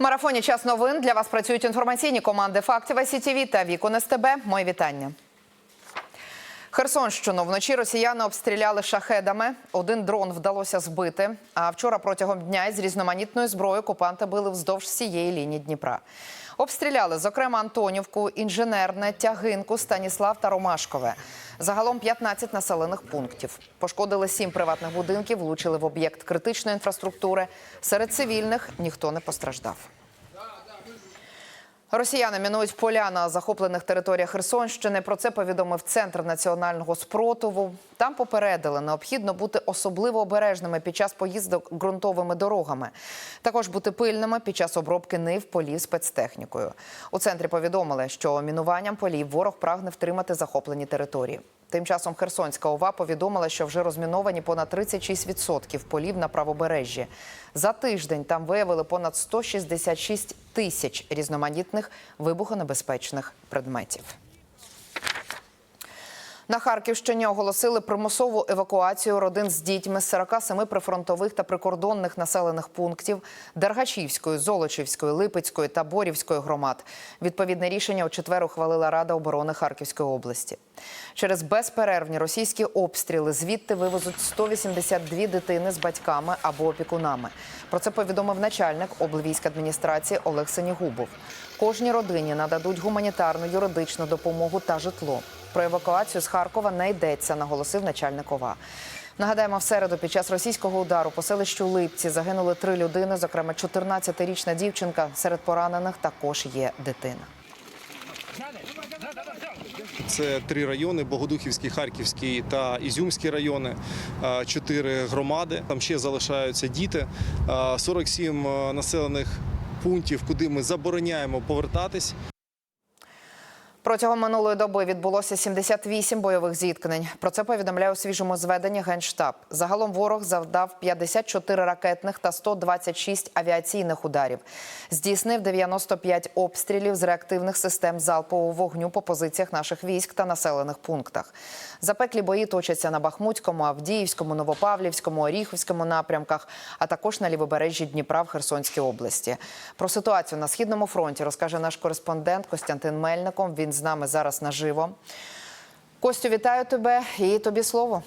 Марафоні час новин для вас працюють інформаційні команди Фактів СІТІВІ та Вікон СТБ. Мої вітання. Херсонщину вночі росіяни обстріляли шахедами. Один дрон вдалося збити. А вчора протягом дня із різноманітною зброєю окупанти били вздовж всієї лінії Дніпра. Обстріляли, зокрема, Антонівку, інженерне, тягинку, Станіслав та Ромашкове. Загалом 15 населених пунктів. Пошкодили сім приватних будинків, влучили в об'єкт критичної інфраструктури. Серед цивільних ніхто не постраждав. Росіяни мінують поля на захоплених територіях Херсонщини. Про це повідомив центр національного спротиву. Там попередили, необхідно бути особливо обережними під час поїздок ґрунтовими дорогами. Також бути пильними під час обробки нив полів спецтехнікою. У центрі повідомили, що мінуванням полів ворог прагне втримати захоплені території. Тим часом Херсонська ОВА повідомила, що вже розміновані понад 36% полів на правобережжі. За тиждень там виявили понад 166 тисяч різноманітних вибухонебезпечних предметів. На Харківщині оголосили примусову евакуацію родин з дітьми з 47 прифронтових та прикордонних населених пунктів Дергачівської, Золочівської, Липецької та Борівської громад. Відповідне рішення у четвер ухвалила Рада оборони Харківської області. Через безперервні російські обстріли звідти вивезуть 182 дитини з батьками або опікунами. Про це повідомив начальник облвійськадміністрації Олег Сенігубов. Кожній родині нададуть гуманітарну юридичну допомогу та житло. Про евакуацію з Харкова не йдеться, наголосив начальник ОВА. Нагадаємо, в середу під час російського удару по селищу Липці загинули три людини, зокрема 14-річна дівчинка. Серед поранених також є дитина. Це три райони: Богодухівський, Харківський та Ізюмський райони, чотири громади. Там ще залишаються діти. Е, 47 населених пунктів, куди ми забороняємо повертатись. Протягом минулої доби відбулося 78 бойових зіткнень. Про це повідомляє у свіжому зведенні Генштаб. Загалом ворог завдав 54 ракетних та 126 авіаційних ударів. Здійснив 95 обстрілів з реактивних систем залпового вогню по позиціях наших військ та населених пунктах. Запеклі бої точаться на Бахмутському, Авдіївському, Новопавлівському, Оріховському напрямках, а також на лівобережжі Дніпра в Херсонській області. Про ситуацію на східному фронті розкаже наш кореспондент Костянтин Мельников. Він з нами зараз наживо. Костю, вітаю тебе і тобі слово.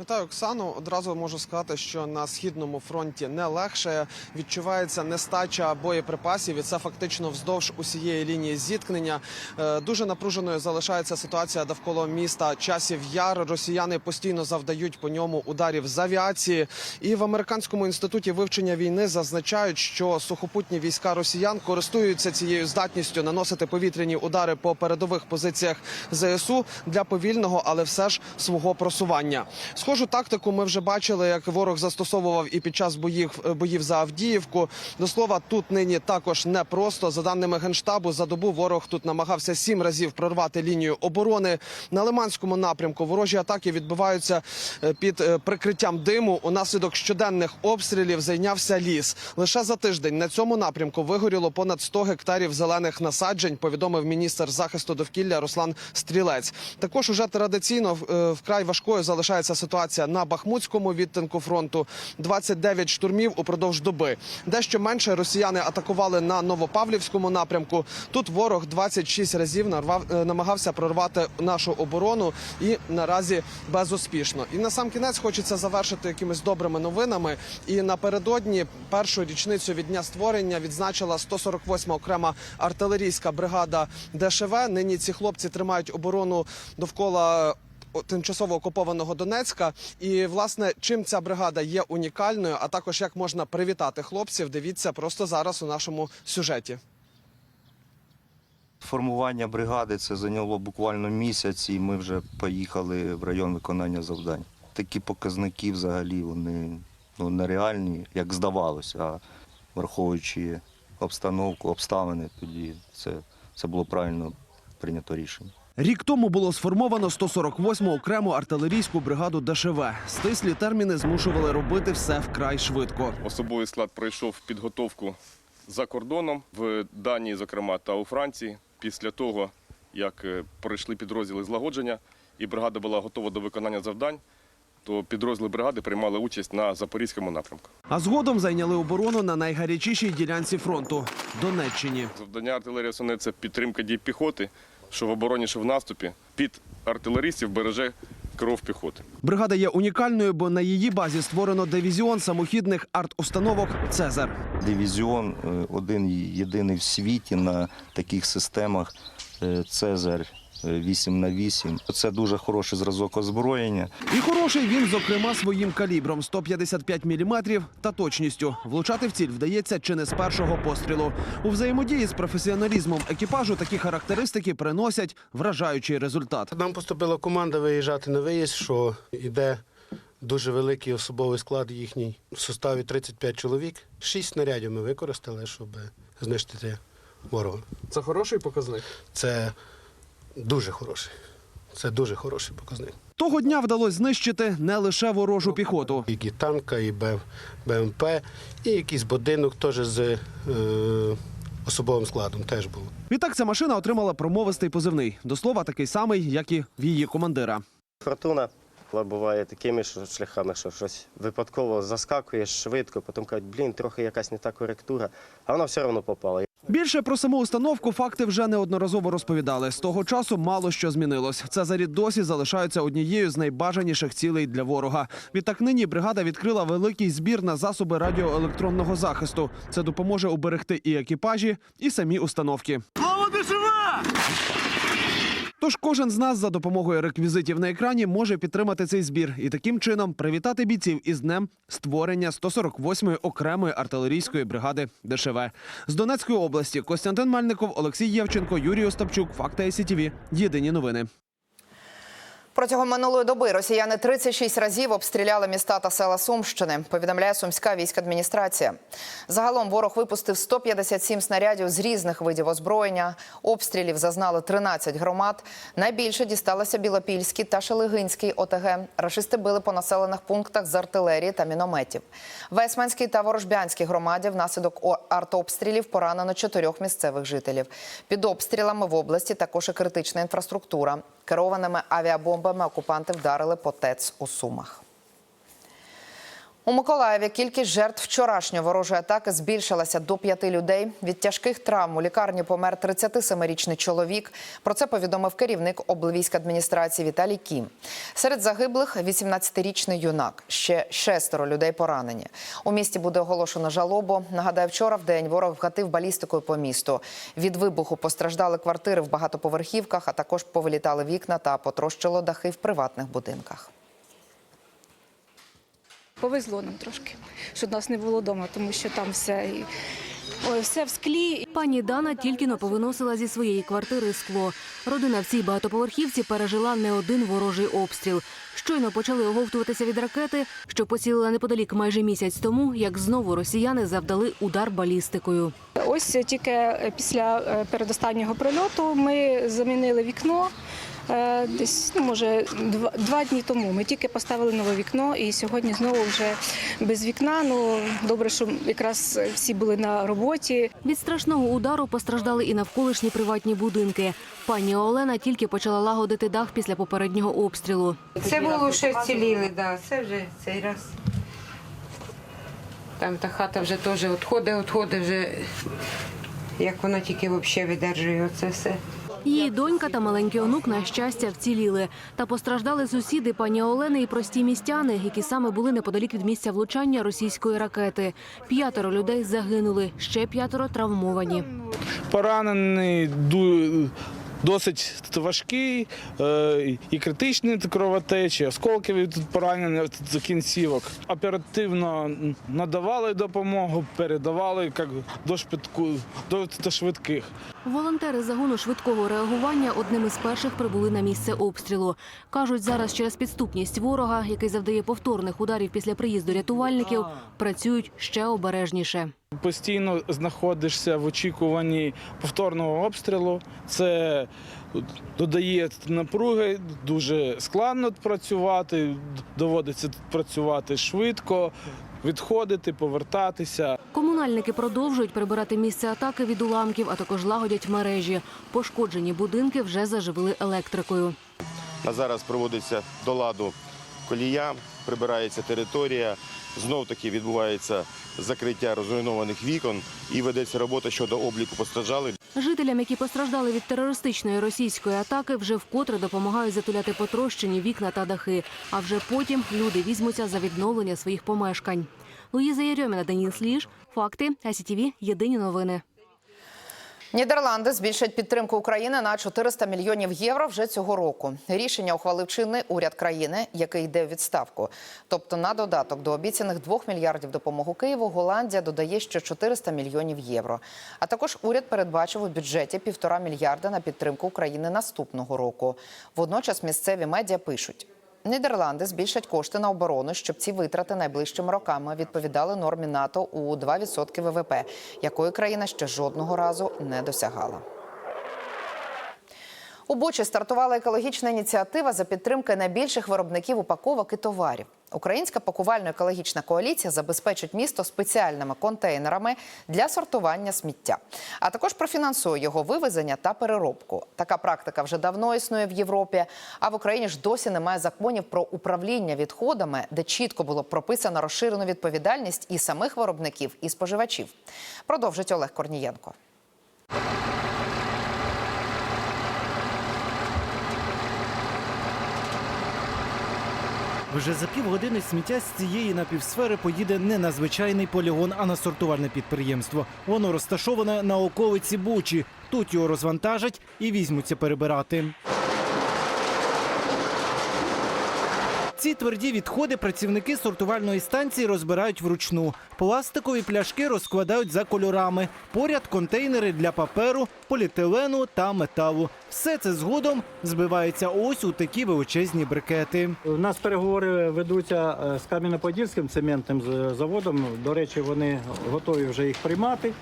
Вітаю, Оксану. Одразу можу сказати, що на східному фронті не легше відчувається нестача боєприпасів, і це фактично вздовж усієї лінії зіткнення. Е, Дуже напруженою залишається ситуація довкола міста Часів Яр. Росіяни постійно завдають по ньому ударів з авіації. І в американському інституті вивчення війни зазначають, що сухопутні війська росіян користуються цією здатністю наносити повітряні удари по передових позиціях ЗСУ для повільного, але все ж свого просування. Схожу тактику ми вже бачили, як ворог застосовував і під час боїв боїв за Авдіївку. До слова, тут нині також непросто. За даними генштабу, за добу ворог тут намагався сім разів прорвати лінію оборони. На Лиманському напрямку ворожі атаки відбуваються е, під е, прикриттям диму. Унаслідок щоденних обстрілів зайнявся ліс. Лише за тиждень на цьому напрямку вигоріло понад 100 гектарів зелених насаджень. Повідомив міністр захисту довкілля Руслан Стрілець. Також уже традиційно е, вкрай важкою залишається ситуація на Бахмутському відтинку фронту. 29 штурмів упродовж доби. Дещо менше росіяни атакували на Новопавлівському напрямку. Тут ворог 26 разів нарвав, е, намагався прорвати нашу оборону і наразі безуспішно. І на сам кінець хочеться завершити якимись добрими новинами. І напередодні першу річницю від дня створення відзначила 148 окрема артилерійська бригада ДШВ. Нині ці хлопці тримають оборону довкола тимчасово окупованого Донецька. І власне, чим ця бригада є унікальною, а також як можна привітати хлопців, дивіться просто зараз у нашому сюжеті. Формування бригади це зайняло буквально місяць, і ми вже поїхали в район виконання завдань. Такі показники взагалі вони ну, нереальні, як здавалося. А враховуючи обстановку, обставини, тоді це, це було правильно прийнято рішення. Рік тому було сформовано 148-му окрему артилерійську бригаду ДШВ. Стислі терміни змушували робити все вкрай швидко. Особовий склад пройшов підготовку за кордоном в Данії, зокрема, та у Франції. Після того, як е, пройшли підрозділи злагодження і бригада була готова до виконання завдань, то підрозділи бригади приймали участь на запорізькому напрямку. А згодом зайняли оборону на найгарячішій ділянці фронту Донеччині. Завдання артилерії основне це підтримка дій піхоти, що в обороні, що в наступі. Під артилеристів береже кров піхоти. Бригада є унікальною, бо на її базі створено дивізіон самохідних арт-установок Цезар. Дивізіон е, один єдиний в світі на таких системах е, Цезарь 8 на 8 Це дуже хороший зразок озброєння. І хороший він, зокрема, своїм калібром 155 мм та точністю. Влучати в ціль вдається чи не з першого пострілу. У взаємодії з професіоналізмом екіпажу такі характеристики приносять вражаючий результат. Нам поступила команда виїжджати на виїзд, що йде дуже великий особовий склад їхній в составі 35 чоловік. Шість снарядів ми використали, щоб знищити ворога. Це хороший показник. Це дуже хороший. Це дуже хороший показник. Того дня вдалося знищити не лише ворожу піхоту. І танка, і БМП, і якийсь будинок теж з е, особовим складом теж був. Відтак ця машина отримала промовистий позивний. До слова, такий самий, як і в її командира. Фортуна буває такими що шляхами, що щось випадково заскакуєш швидко, потім кажуть, блін, трохи якась не та коректура, а вона все одно попала. Більше про саму установку факти вже неодноразово розповідали. З того часу мало що змінилось. Цезарі досі залишаються однією з найбажаніших цілей для ворога. Відтак нині бригада відкрила великий збір на засоби радіоелектронного захисту. Це допоможе уберегти і екіпажі, і самі установки. Тож кожен з нас за допомогою реквізитів на екрані може підтримати цей збір і таким чином привітати бійців із днем створення 148-ї окремої артилерійської бригади ДШВ. З Донецької області Костянтин Мальников, Олексій Євченко, Юрій Остапчук. Факти СІТВ. Єдині новини. Протягом минулої доби росіяни 36 разів обстріляли міста та села Сумщини. Повідомляє сумська війська адміністрація. Загалом ворог випустив 157 снарядів з різних видів озброєння. Обстрілів зазнали 13 громад. Найбільше дісталося Білопільській та Шелегинській ОТГ. Рашисти били по населених пунктах з артилерії та мінометів. В та Ворожбянській громаді внаслідок артобстрілів поранено чотирьох місцевих жителів. Під обстрілами в області також і критична інфраструктура. Керованими авіабомбами окупанти вдарили по ТЕЦ у Сумах. У Миколаєві кількість жертв вчорашньої ворожої атаки збільшилася до п'яти людей. Від тяжких травм у лікарні помер 37-річний чоловік. Про це повідомив керівник облвійськадміністрації Віталій Кім. Серед загиблих 18-річний юнак. Ще шестеро людей поранені. У місті буде оголошено жалобу. Нагадаю, вчора в день ворог вгатив балістикою по місту. Від вибуху постраждали квартири в багатоповерхівках, а також повилітали вікна та потрощило дахи в приватних будинках. Повезло нам трошки, що нас не було вдома, тому що там все, і- ой, все в склі. Пані Дана тільки но повиносила зі своєї квартири скло. Родина в цій багатоповерхівці пережила не один ворожий обстріл. Щойно почали оговтуватися від ракети, що поцілила неподалік майже місяць тому, як знову росіяни завдали удар балістикою. Ось тільки е, після е, передостаннього прильоту ми замінили вікно. е, Десь ну, може два, два дні тому ми тільки поставили нове вікно, і сьогодні знову вже без вікна. Ну добре, що якраз всі були на роботі. Від страшного удару постраждали і навколишні приватні будинки. Пані Олена тільки почала лагодити дах після попереднього обстрілу. Це було ще вціліли, да. Це вже цей раз. Там та хата вже теж відходить, відходить вже, як вона тільки взагалі видержує оце все. Її донька та маленький онук на щастя вціліли. Та постраждали сусіди пані Олени і прості містяни, які саме були неподалік від місця влучання російської ракети. П'ятеро людей загинули, ще п'ятеро травмовані. поранений досить важкий е, і критичні кровотечі, осколки від поранення до кінцівок. Оперативно надавали допомогу, передавали як до швидку до швидких. Волонтери загону швидкого реагування одним із перших прибули на місце обстрілу. Кажуть, зараз через підступність ворога, який завдає повторних ударів після приїзду рятувальників, працюють ще обережніше. Постійно знаходишся в очікуванні повторного обстрілу. Це додає напруги, дуже складно працювати, доводиться працювати швидко, відходити, повертатися. Комунальники продовжують прибирати місце атаки від уламків, а також лагодять мережі. Пошкоджені будинки вже заживили електрикою. На зараз проводиться до ладу колія, прибирається територія, знов таки відбувається закриття розруйнованих вікон і ведеться робота щодо обліку постраждалих. Жителям, які постраждали від терористичної російської атаки, вже вкотре допомагають затуляти потрощені вікна та дахи. А вже потім люди візьмуться за відновлення своїх помешкань. Луїза Єрьоміна, Деніс Ліж, факти, АСІТІВІ, єдині новини. Нідерланди збільшать підтримку України на 400 мільйонів євро вже цього року. Рішення ухвалив чинний уряд країни, який йде в відставку. Тобто, на додаток до обіцяних 2 мільярдів допомоги Києву, Голландія додає ще 400 мільйонів євро. А також уряд передбачив у бюджеті півтора мільярда на підтримку України наступного року. Водночас місцеві медіа пишуть. Нідерланди збільшать кошти на оборону, щоб ці витрати найближчими роками відповідали нормі НАТО у 2% ВВП, якої країна ще жодного разу не досягала. У Бучі стартувала екологічна ініціатива за підтримки найбільших виробників упаковок і товарів. Українська пакувально-екологічна коаліція забезпечить місто спеціальними контейнерами для сортування сміття, а також профінансує його вивезення та переробку. Така практика вже давно існує в Європі. А в Україні ж досі немає законів про управління відходами, де чітко було прописано розширену відповідальність і самих виробників, і споживачів. Продовжить Олег Корнієнко. Вже за півгодини сміття з цієї напівсфери поїде не на звичайний полігон, а на сортувальне підприємство. Воно розташоване на околиці Бучі. Тут його розвантажать і візьмуться перебирати. Ці тверді відходи працівники сортувальної станції розбирають вручну. Пластикові пляшки розкладають за кольорами. Поряд контейнери для паперу, поліетилену та металу. Все це згодом збивається ось у такі величезні брикети. У нас переговори ведуться е, з Кам'яноподільським цементним заводом. До речі, вони готові вже їх приймати.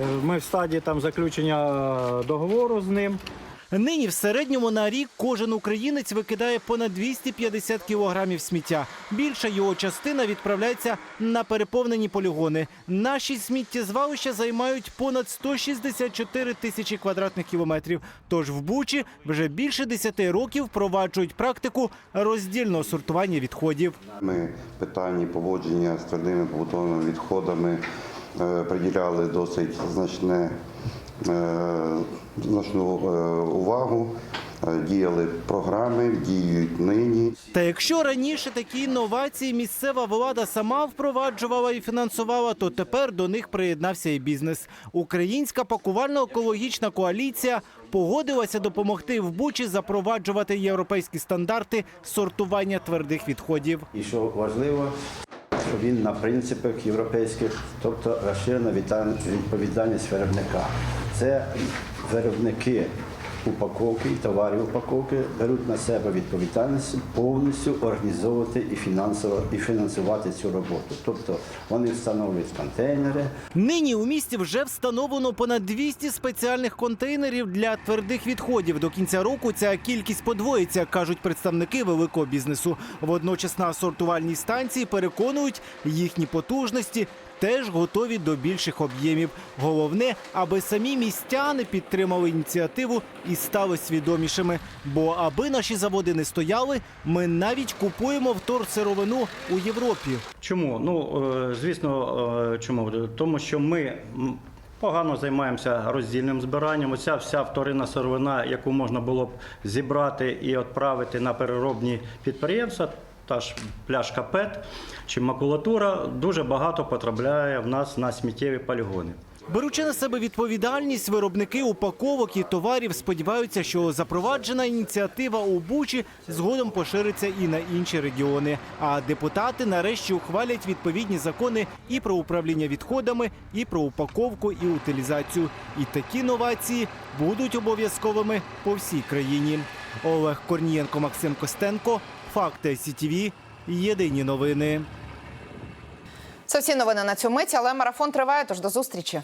Е, Ми в стадії там заключення е, договору з ним. Нині в середньому на рік кожен українець викидає понад 250 кілограмів сміття. Більша його частина відправляється на переповнені полігони. Наші сміттєзвалища займають понад 164 тисячі квадратних кілометрів. Тож в Бучі вже більше 10 років впроваджують практику роздільного сортування відходів. Ми питанні поводження з твердими побутовими відходами е, приділяли досить значне, значну е, увагу. Е, Діяли програми, діють нині. Та якщо раніше такі інновації місцева влада сама впроваджувала і фінансувала, то тепер до них приєднався і бізнес. Українська пакувально-екологічна коаліція погодилася допомогти в Бучі запроваджувати європейські стандарти сортування твердих відходів. І що важливо, що він на принципах європейських, тобто розширена відповідальність виробника. Це виробники упаковки і товарів упаковки беруть на себе відповідальність повністю організовувати і фінансово і фінансувати цю роботу. Тобто вони встановлюють контейнери, Нині у місті вже встановлено понад 200 спеціальних контейнерів для твердих відходів. До кінця року ця кількість подвоїться, кажуть представники великого бізнесу. Водночас на сортувальній станції переконують, їхні потужності теж готові до більших об'ємів. Головне, аби самі містяни підтримали ініціативу і стали свідомішими. Бо аби наші заводи не стояли, ми навіть купуємо вторсировину у Європі. Чому? Ну, е, звісно, е, чому? Тому що ми погано займаємося роздільним збиранням. Оця вся вторинна сировина, яку можна було б зібрати і відправити на переробні підприємства, та ж пляшка ПЕТ чи макулатура, дуже багато потрапляє в нас на сміттєві полігони. Беручи на себе відповідальність, виробники упаковок і товарів сподіваються, що запроваджена ініціатива у Бучі згодом пошириться і на інші регіони. А депутати нарешті ухвалять відповідні закони і про управління відходами, і про упаковку і утилізацію. І такі новації будуть обов'язковими по всій країні. Олег Корнієнко, Максим Костенко, Факти СІТІВІ. Єдині новини. Це всі новини на цю мить, але марафон триває. Тож до зустрічі.